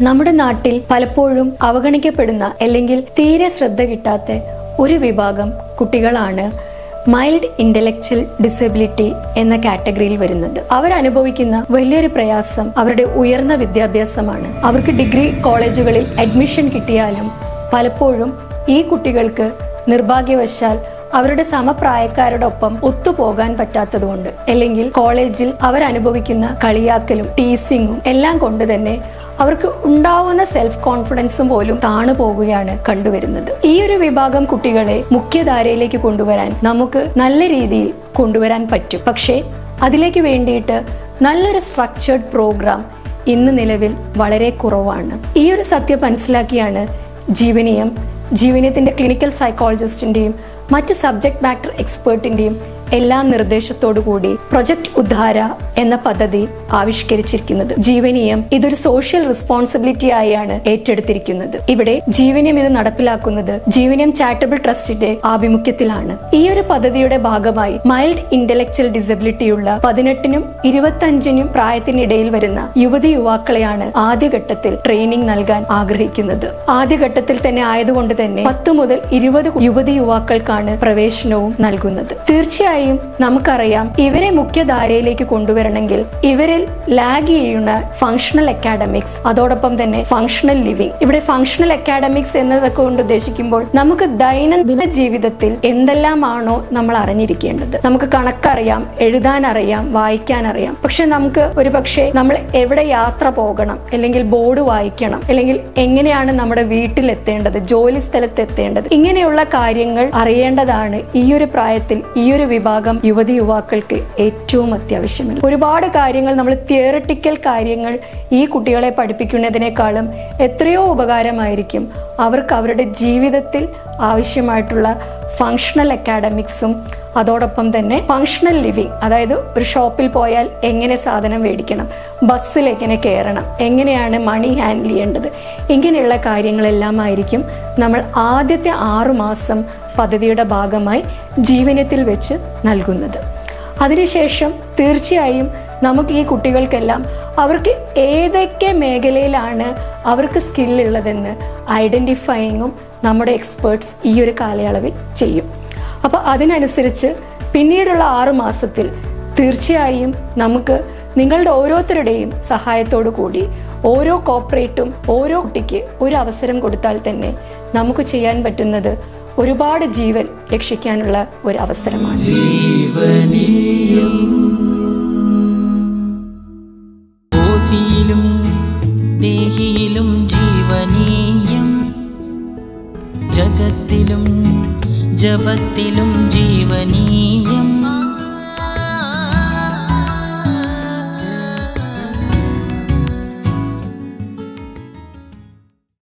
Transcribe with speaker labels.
Speaker 1: നമ്മുടെ നാട്ടിൽ പലപ്പോഴും അവഗണിക്കപ്പെടുന്ന അല്ലെങ്കിൽ തീരെ ശ്രദ്ധ കിട്ടാത്ത ഒരു വിഭാഗം കുട്ടികളാണ് മൈൽഡ് ഇന്റലക്ച്വൽ ഡിസബിലിറ്റി എന്ന കാറ്റഗറിയിൽ വരുന്നത്. അവരനുഭവിക്കുന്ന വലിയൊരു പ്രയാസം അവരുടെ ഉയർന്ന വിദ്യാഭ്യാസമാണ്. അവർക്ക് ഡിഗ്രി കോളേജുകളിൽ അഡ്മിഷൻ കിട്ടിയാലും പലപ്പോഴും ഈ കുട്ടികൾക്ക് നിർഭാഗ്യവശാൽ അവരുടെ സമപ്രായക്കാരുടെ ഒപ്പം ഒത്തുപോകാൻ പറ്റാത്തതുകൊണ്ട്. അല്ലെങ്കിൽ കോളേജിൽ അവരനുഭവിക്കുന്ന കളിയാക്കലും ടീസിങ്ങും എല്ലാം കൊണ്ട് തന്നെ അവർക്ക് ഉണ്ടാവുന്ന സെൽഫ് കോൺഫിഡൻസും പോലും താണു പോകുകയാണ് കണ്ടുവരുന്നത്. ഈ ഒരു വിഭാഗം കുട്ടികളെ മുഖ്യധാരയിലേക്ക് കൊണ്ടുവരാൻ നമുക്ക് നല്ല രീതിയിൽ കൊണ്ടുവരാൻ പറ്റും. പക്ഷേ അതിലേക്ക് വേണ്ടിയിട്ട് നല്ലൊരു സ്ട്രക്ചേർഡ് പ്രോഗ്രാം ഇന്ന് നിലവിൽ വളരെ കുറവാണ്. ഈ ഒരു സത്യം മനസ്സിലാക്കിയാണ് ജീവനീയം ജീവനീയത്തിന്റെ ക്ലിനിക്കൽ സൈക്കോളജിസ്റ്റിന്റെയും മറ്റ് സബ്ജക്ട് മാറ്റർ എക്സ്പേർട്ടിന്റെയും എല്ലാ നിർദ്ദേശത്തോടു കൂടി പ്രൊജക്ട് ഉദ്ധാര എന്ന പദ്ധതി ആവിഷ്കരിച്ചിരിക്കുന്നത്. ജീവനീയം ഇതൊരു സോഷ്യൽ റെസ്പോൺസിബിലിറ്റി ആയാണ് ഏറ്റെടുത്തിരിക്കുന്നത്. ഇവിടെ ജീവനീയം ഇത് നടപ്പിലാക്കുന്നത് ജീവനീയം ചാരിറ്റബിൾ ട്രസ്റ്റിന്റെ ആഭിമുഖ്യത്തിലാണ്. ഈ ഒരു പദ്ധതിയുടെ ഭാഗമായി മൈൽഡ് ഇന്റലക്ച്വൽ ഡിസബിലിറ്റിയുള്ള പതിനെട്ടിനും ഇരുപത്തഞ്ചിനും പ്രായത്തിനിടയിൽ വരുന്ന യുവതി യുവാക്കളെയാണ് ആദ്യഘട്ടത്തിൽ ട്രെയിനിങ് നൽകാൻ ആഗ്രഹിക്കുന്നത്. ആദ്യഘട്ടത്തിൽ തന്നെ ആയതുകൊണ്ട് തന്നെ പത്ത് മുതൽ ഇരുപത് യുവതി യുവാക്കൾക്കാണ് പ്രവേശനവും നൽകുന്നത്. തീർച്ചയായും നമുക്കറിയാം ഇവരെ മുഖ്യധാരയിലേക്ക് കൊണ്ടുവരണമെങ്കിൽ ഇവരിൽ ലാഗ് ചെയ്യുന്ന ഫങ്ഷണൽ അക്കാഡമിക്സ് അതോടൊപ്പം തന്നെ ഫങ്ഷണൽ ലിവിംഗ് ഇവിടെ ഫങ്ഷണൽ അക്കാഡമിക്സ് എന്നതൊക്കെ കൊണ്ട് ഉദ്ദേശിക്കുമ്പോൾ നമുക്ക് ദൈനംദിന ജീവിതത്തിൽ എന്തെല്ലാമാണോ നമ്മൾ അറിഞ്ഞിരിക്കേണ്ടത്. നമുക്ക് കണക്കറിയാം എഴുതാൻ അറിയാം വായിക്കാൻ അറിയാം പക്ഷെ നമുക്ക് ഒരു പക്ഷേ നമ്മൾ എവിടെ യാത്ര പോകണം അല്ലെങ്കിൽ ബോർഡ് വായിക്കണം അല്ലെങ്കിൽ എങ്ങനെയാണ് നമ്മുടെ വീട്ടിൽ എത്തേണ്ടത് ജോലി സ്ഥലത്ത് എത്തേണ്ടത് ഇങ്ങനെയുള്ള കാര്യങ്ങൾ അറിയേണ്ടതാണ് ഈ ഒരു പ്രായത്തിൽ ഈ ഒരു വിഭാഗം യുവതി യുവാക്കൾക്ക് ഏറ്റവും അത്യാവശ്യമാണ് ഒരുപാട് കാര്യങ്ങൾ നമ്മൾ തിയറട്ടിക്കൽ കാര്യങ്ങൾ ഈ കുട്ടികളെ പഠിപ്പിക്കുന്നതിനേക്കാളും എത്രയോ ഉപകാരമായിരിക്കും. അവർക്ക് അവരുടെ ജീവിതത്തിൽ ആവശ്യമായിട്ടുള്ള ഫങ്ഷണൽ അക്കാഡമിക്സും അതോടൊപ്പം തന്നെ ഫങ്ഷണൽ ലിവിങ് അതായത് ഒരു ഷോപ്പിൽ പോയാൽ എങ്ങനെ സാധനം മേടിക്കണം ബസ്സിൽ എങ്ങനെ കയറണം എങ്ങനെയാണ് മണി ഹാൻഡിൽ ചെയ്യേണ്ടത് ഇങ്ങനെയുള്ള കാര്യങ്ങളെല്ലാം ആയിരിക്കും നമ്മൾ ആദ്യത്തെ ആറുമാസം പദ്ധതിയുടെ ഭാഗമായി ജീവനത്തിൽ വെച്ച് നൽകുന്നത്. അതിനുശേഷം തീർച്ചയായും നമുക്ക് ഈ കുട്ടികൾക്കെല്ലാം അവർക്ക് ഏതൊക്കെ മേഖലയിലാണ് അവർക്ക് സ്കില്ലുള്ളതെന്ന് ഐഡന്റിഫൈയിങ്ങും നമ്മുടെ എക്സ്പേർട്സ് ഈ ഒരു കാലയളവിൽ ചെയ്യും. അപ്പോൾ അതിനനുസരിച്ച് പിന്നീടുള്ള ആറു മാസത്തിൽ തീർച്ചയായും നമുക്ക് നിങ്ങളുടെ ഓരോരുത്തരുടെയും സഹായത്തോടു കൂടി ഓരോ കോപ്പറേറ്റും ഓരോ കുട്ടിക്ക് ഒരു അവസരം കൊടുത്താൽ തന്നെ നമുക്ക് ചെയ്യാൻ പറ്റുന്നത് ഒരുപാട് ജീവൻ രക്ഷിക്കാനുള്ള ഒരു അവസരമാണ്.
Speaker 2: ജീവനീയം ജഗത്തിലും ജപത്തിലും ജീവനീയം.